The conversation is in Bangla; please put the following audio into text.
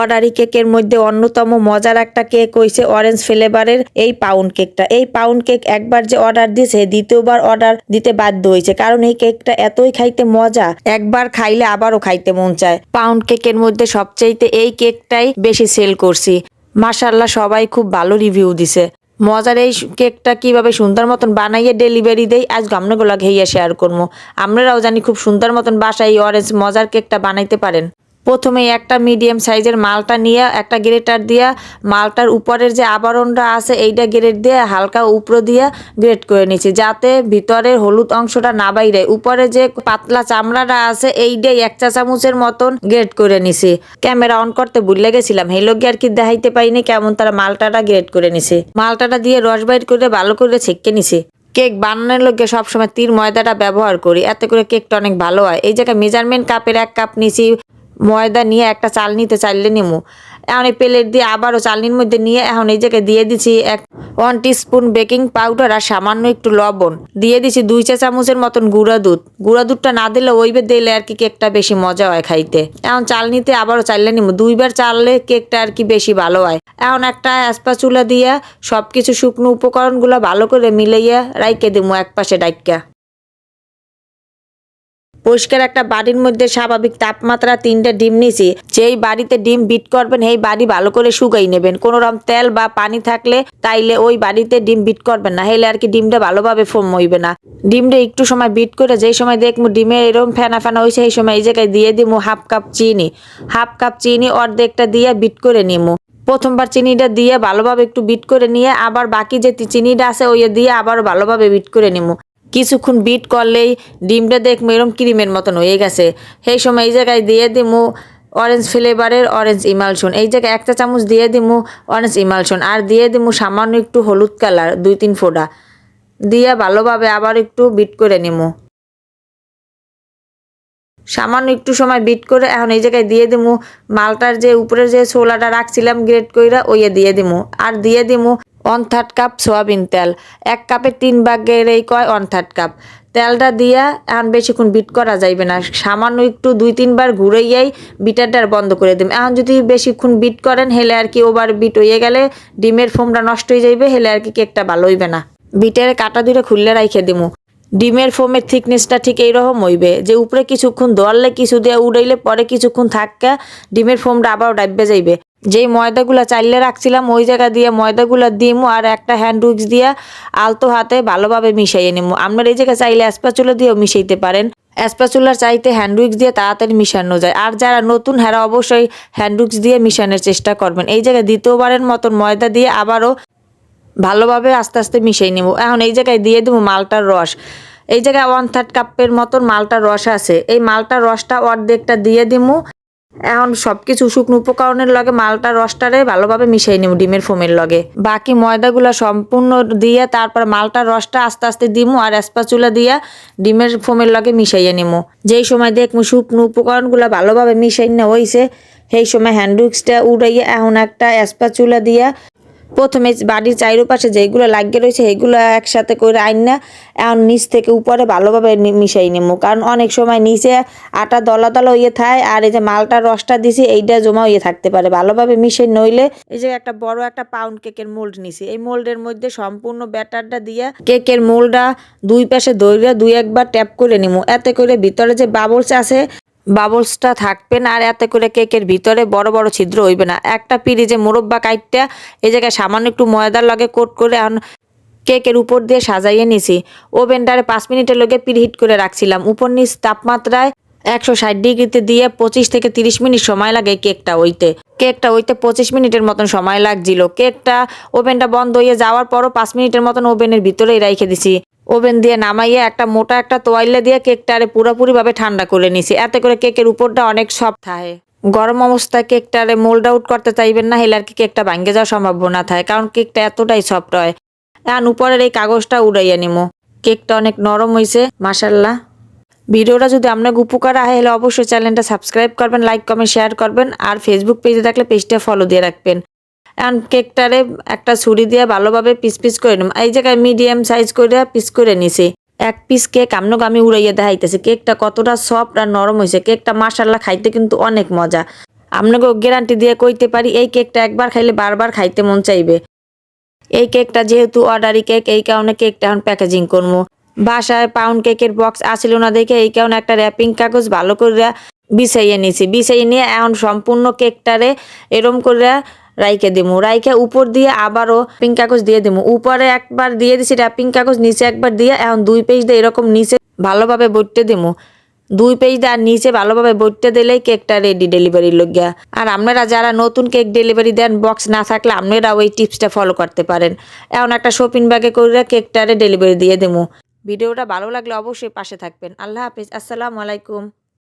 অর্ডারি কেকের মধ্যে অন্যতম মজার একটা কেক হয়েছে অরেঞ্জ ফ্লেভারের এই পাউন্ড কেকটা এই পাউন্ড কেক একবার যে অর্ডার দিয়েছে দ্বিতীয়বার অর্ডার দিতে বাধ্য হয়েছে কারণ এই কেকটা এতই খাইতে মজা, একবার খাইলে আবারও খাইতে মন চায়। পাউন্ড কেকের মধ্যে সবচাইতে এই কেকটাই বেশি সেল করছি। মাশাল্লাহ সবাই খুব ভালো রিভিউ দিছে। মজার এই কেকটা কীভাবে সুন্দর মতন বানাইয়ে ডেলিভারি দেই, আজ গামনাগুলা ঘেইয়া শেয়ার করব আমরাও জানি খুব সুন্দর মতন বাসায় এই অরেঞ্জ মজার কেকটা বানাইতে পারেন। প্রথমে একটা মিডিয়াম সাইজের মালটা নিয়ে, একটা গ্রেটার দিয়া, মালটার উপরের যে আবরণটা আছে এইটা গ্রেট দিয়ে হালকা উপর দিয়া গ্রেট করে নিছি যাতে ভিতরের হলুদ অংশটা না বাইরে, উপরে যে পাতলা চামড়াটা আছে এইটাই এক চা চামচের মতন গ্রেট করে নিছি। ক্যামেরা অন করতে ভুলে গেছিলাম হেলো আর কি দেখাইতে পাইনি কেমন তারা মালটাটা গ্রেট করে নিছে। মালটাটা দিয়ে রস বাইর করে ভালো করে ছেঁকে নিছে। কেক বানানোর লোকে সবসময় তীর ময়দাটা ব্যবহার করি, এতে করে কেকটা অনেক ভালো হয়। এই জায়গায় মেজারমেন্ট কাপের এক কাপ নিছি ময়দা নিয়ে একটা চালনিতে চাললে নিমু। এখন এই প্লেট দিয়ে আবারও চালনির মধ্যে নিয়ে এখন এই জায়গায় দিয়ে দিছি এক ওয়ান স্পুন বেকিং পাউডার আর সামান্য একটু লবণ। দিয়ে দিছি দুই চা চামচের মতন গুঁড়া দুধ। গুঁড়া দুধটা না দিলে ওইবে দিলে আর কি কেকটা বেশি মজা হয় খাইতে। এখন চালনিতে আবারও চাললে নিমু। দুইবার চাললে কেকটা আর কি বেশি ভালো হয়। এখন একটা চুলা দিয়া সব কিছু শুকনো উপকরণগুলো ভালো করে মিলাইয়া রাইকে দিমু এক পাশে ডাইকা পরিষ্কার একটা বাড়ির মধ্যে স্বাভাবিক তাপমাত্রা তিনটা ডিম নিছি। যেই বাড়িতে ডিম বিট করবেন, সেই বাড়ি ভালো করে শুকাই নেবেন। কোনো রকম তেল বা পানি থাকলে তাইলে ওই বাড়িতে ডিম বিট করবেন না। হেলে আর কি ডিমটা ভালোভাবে ফোম হইবে না। ডিমটা একটু সময় বিট করে যেই সময় দেখব ডিমে এরকম ফেনা ফেনা হয়েছে সেই সময় এই জায়গায় দিয়ে দিমু হাফ কাপ চিনি। হাফ কাপ চিনি অর্ধেকটা দিয়ে বিট করে নিমু। প্রথমবার চিনিটা দিয়ে ভালোভাবে একটু বিট করে নিয়ে, আবার বাকি যে চিনিটা আছে ওই দিয়ে আবার ভালোভাবে বিট করে নিমু। কিছুক্ষণ বিট করলেই ডিমটা দেখব এরম ক্রিমের মতন হয়ে গেছে। সেই সময় এই জায়গায় দিয়ে দিমু অরেঞ্জ ফ্লেভারের অরেঞ্জ ইমালশন এই জায়গায় একটা চামচ দিয়ে দিমু অরেঞ্জ ইমালশন আর দিয়ে দিমু সামান্য একটু হলুদ কালার দুই তিন ফোঁটা। দিয়ে ভালোভাবে আবার একটু বিট করে নিমু। সামান্য একটু সময় বিট করে এখন এই জায়গায় দিয়ে দিমু মালটার যে উপরে যে ছোলাটা রাখছিলাম গ্রেট কইরা, ওইয়ে দিয়ে দিমু। আর দিয়ে দিমু ওয়ান থার্ড কাপ সয়াবিন তেল, এক কাপের তিন ভাগের এই কয় ওয়ান থার্ড কাপ। তেলটা দিয়া এখন বেশিক্ষণ বিট করা যাইবে না, সামান্য একটু দুই তিনবার ঘুরাইয়াই বিটারটা বন্ধ করে দিম। এখন যদি বেশিক্ষণ বিট করেন, হেলে আর কি ওভার বিট হয়ে গেলে ডিমের ফোমটা নষ্ট হয়ে যাইবে, হেলে আর কি কেকটা ভালো হইবে না। বিটের কাটা দুটো খুললে রাইখে দিমু। ডিমের ফোমের থিকনেসটা ঠিক এইরকম হইবে যে উপরে কিছুক্ষণ দোয়ারলে কিছু দিয়ে উড়াইলে পরে কিছুক্ষণ থাকা ডিমের ফোমটা আবার ডাববে যাইবে। যেই ময়দাগুলা চাইলে রাখছিলাম, ওই জায়গা দিয়ে ময়দাগুলা দিমু আর একটা হ্যান্ড উইক্স দিয়ে আলতো হাতে ভালোভাবে মিশাইয়ে নিমু। আপনার এই জায়গায় চাইলে অ্যাসপাচুলা দিয়েও মিশাইতে পারেন। অ্যাসপাচুলার চাইতে হ্যান্ড উইক্স দিয়ে তাড়াতাড়ি মিশানো যায়। আর যারা নতুন হেরা অবশ্যই হ্যান্ড উইক্স দিয়ে মিশানোর চেষ্টা করবেন। এই জায়গায় দ্বিতীয়বারের মতন ময়দা দিয়ে আবারও ভালোভাবে আস্তে আস্তে মিশিয়ে নেব এখন এই জায়গায় দিয়ে দেবো মালটার রস। এই জায়গায় ওয়ান থার্ড কাপের মতন মালটার রস আছে। এই মালটার রসটা অর্ধেকটা দিয়ে দিমু। এখন সব কিছু শুকনো উপকরণের লগে মালটা রসটারে ভালোভাবে মিশাই নিব ডিমের ফোমের লগে। বাকি ময়দাগুলো সম্পূর্ণ দিয়ে তারপর মালটার রসটা আস্তে আস্তে দিমু আর এসপাচুলা দিয়া ডিমের ফোমের লগে মিশাইয়ে নিমু। যেই সময় দেখব শুকনো উপকরণগুলো ভালোভাবে মিশাই না হইছে, সেই সময় হ্যান্ডউইক্সটা উড়াইয়া এখন একটা এসপাচুলা দিয়া প্রথমে বাড়ির চারিপাশে যেগুলো লাগিয়ে রয়েছে সেগুলো একসাথে করে আইন না, এখন নিচ থেকে উপরে ভালোভাবে মিশাই নেব। কারণ অনেক সময় নিচে আটা দলা দলা হইয়ে থাকে আর এই যে মালটা রসটা দিছি, এইটা জমা ইয়ে থাকতে পারে। ভালোভাবে মিশাই নইলে এই যে একটা বড় একটা পাউন্ড কেকের মোল্ড নিছি। এই মোল্ডের মধ্যে সম্পূর্ণ ব্যাটারটা দিয়ে কেকের মোল্ডটা দুই পাশে দইরা দুই একবার ট্যাপ করে নিমু এতে করে ভিতরে যে বাবলস আছে বাবলসটা থাকবে না, আর এতে করে কেকের ভিতরে বড় বড় ছিদ্র হইবে না। একটা যে মোরব্বা কাইটটা, এই জায়গায় সামান্য একটু ময়দার লগে কোট করে কেকের উপর দিয়ে সাজাইয়ে নিছি। ওভেনটারে পাঁচ মিনিটের লগে পিরহিট করে রাখছিলাম। উপর নিচ তাপমাত্রায় একশো ষাট ডিগ্রিতে দিয়ে পঁচিশ থেকে তিরিশ মিনিট সময় লাগে কেকটা ওইতে কেকটা ওইতে পঁচিশ মিনিটের মতন সময় লাগছিল। কেকটা ওভেনটা বন্ধ হয়ে যাওয়ার পরও পাঁচ মিনিটের মতন ওভেনের ভিতরেই রেখে দিছি। ওভেন দিয়ে নামাইয়ে একটা মোটা একটা তোয়াইলে দিয়ে কেকটারে পুরোপুরি ভাবে ঠান্ডা করে নিছি। এতে করে কেকের উপরটা অনেক সফট থাকে গরম অবস্থায় কেকটা আরে মোল্ড আউট করতে চাইবেন না, হেলে আর কি কেকটা ভাঙ্গে যাওয়ার সম্ভাবনা থাকে কারণ কেকটা এতটাই সফট হয়। এখন উপরের এই কাগজটা উড়াইয়া নিমো। কেকটা অনেক নরম হয়েছে মাসাল্লাহ ভিডিওটা যদি আপনার উপকার আহে, হলে অবশ্যই চ্যানেলটা সাবস্ক্রাইব করবেন, লাইক, কমেন্ট, শেয়ার করবেন, আর ফেসবুক পেজে থাকলে পেজটা ফলো দিয়ে রাখবেন। এখন কেকটারে একটা ছুরি দিয়ে ভালোভাবে পিস পিস করে নিম। এই জায়গায় মিডিয়াম সাইজ করে পিস করে নিছি। এক পিস কেক আমনক আমি উড়াইয়া দেখাইতেছি। কেকটা কতটা সফট আর নরম হয়েছে কেকটা মাসাল্লাহ খাইতে কিন্তু অনেক মজা। আপনাকে গ্যারান্টি দিয়ে কইতে পারি, এই কেকটা একবার খাইলে বারবার খাইতে মন চাইবে। এই কেকটা যেহেতু অর্ডারি কেক এই কারণে কেকটা এখন প্যাকেজিং করব বাসায় পাউন্ড কেকের বক্স আসিল না দেখে এই কারণে একটা র্যাপিং কাগজ ভালো করে বিছাইয়ে নিছি। বিছাইয়ে নিয়ে এখন সম্পূর্ণ কেকটারে এরম করে রাইকে দিমু। রাইকে উপর দিয়ে আবারও র্যাপিং কাগজ দিয়ে দিমু। উপরে একবার দিয়ে দিছি র্যাপিং কাগজ, নিচে একবার দিয়ে এখন দুই পেজ দিয়ে এরকম নিচে ভালোভাবে বইটে দিমু। দুই পেজ আর নিচে ভালোভাবে বইটে দিলেই কেকটা রেডি ডেলিভারির লইয়া আর আপনারা যারা নতুন কেক ডেলিভারি দেন বক্স না থাকলে আপনারা ওই টিপসটা ফলো করতে পারেন। এখন একটা শপিং ব্যাগে করে কেকটারে ডেলিভারি দিয়ে দেবো ভিডিওটা ভালো লাগলে অবশ্যই পাশে থাকবেন। আল্লাহ হাফিজ। আসসালামু আলাইকুম।